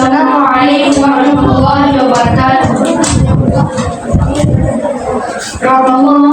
السلام عليكم ورحمة الله وبركاته رمضان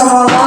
Come on.